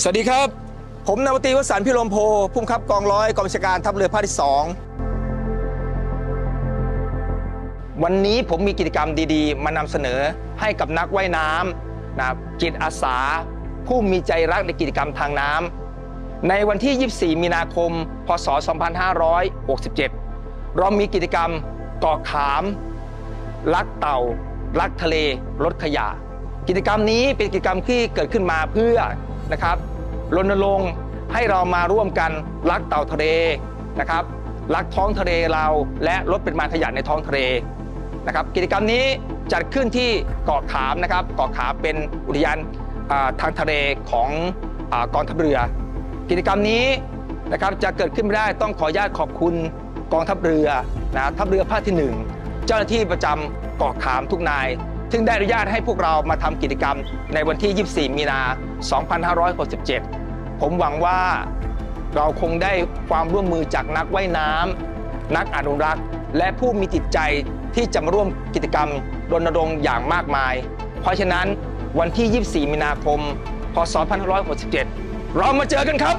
สวัสดีครับ ผมนาวตีวสันต์พิรมโพผู้บังคับกองร้อยกองบัญชาการทัพเรือภาคที่ 2 วันนี้ผมมีกิจกรรมดีๆ มานำเสนอให้กับนักว่ายน้ำนะจิตอาสา ผู้มีใจรักในกิจกรรมทางน้ำในวันที่ 24 มีนาคม พศ 2567 เรามีกิจกรรมกาะขาม รักเต่า รักทะเลลดขยะ กิจกรรมนี้เป็นกิจกรรมที่เกิดขึ้นมาเพื่อ นะครับรณรงค์ให้เรามาร่วมกันรักเต่าทะเลนะครับรักท้องทะเลเราและลดเปริมาขยะในท้องทะเลนะครับกิจกรรมนี้จัดขึ้นที่เกาะขามนะครับเกาะขามเป็นอุทยานทางทะเลของอกองทัพเรือ กิจกรรมนี้นะครับจะเกิดขึ้นไม่ได้ต้องขออนุญาตขอบคุณกองทัพเรือนะทัพเรือภาคที่หนึ่งเจ้าหน้าที่ประจำเกาะขามทุกนาย ซึ่งได้อนุญาตให้พวกเรามาทำกิจกรรมในวันที่ 24 มีนา 2567 ผมหวังว่าเราคงได้ความร่วมมือจากนักว่ายน้ำนักอนุรักษ์ และผู้มีจิตใจที่จะมาร่วมกิจกรรมรณรงค์อย่างมากมาย เพราะฉะนั้นวันที่ 24 มีนาคม พศ 2567 เรามาเจอกันครับ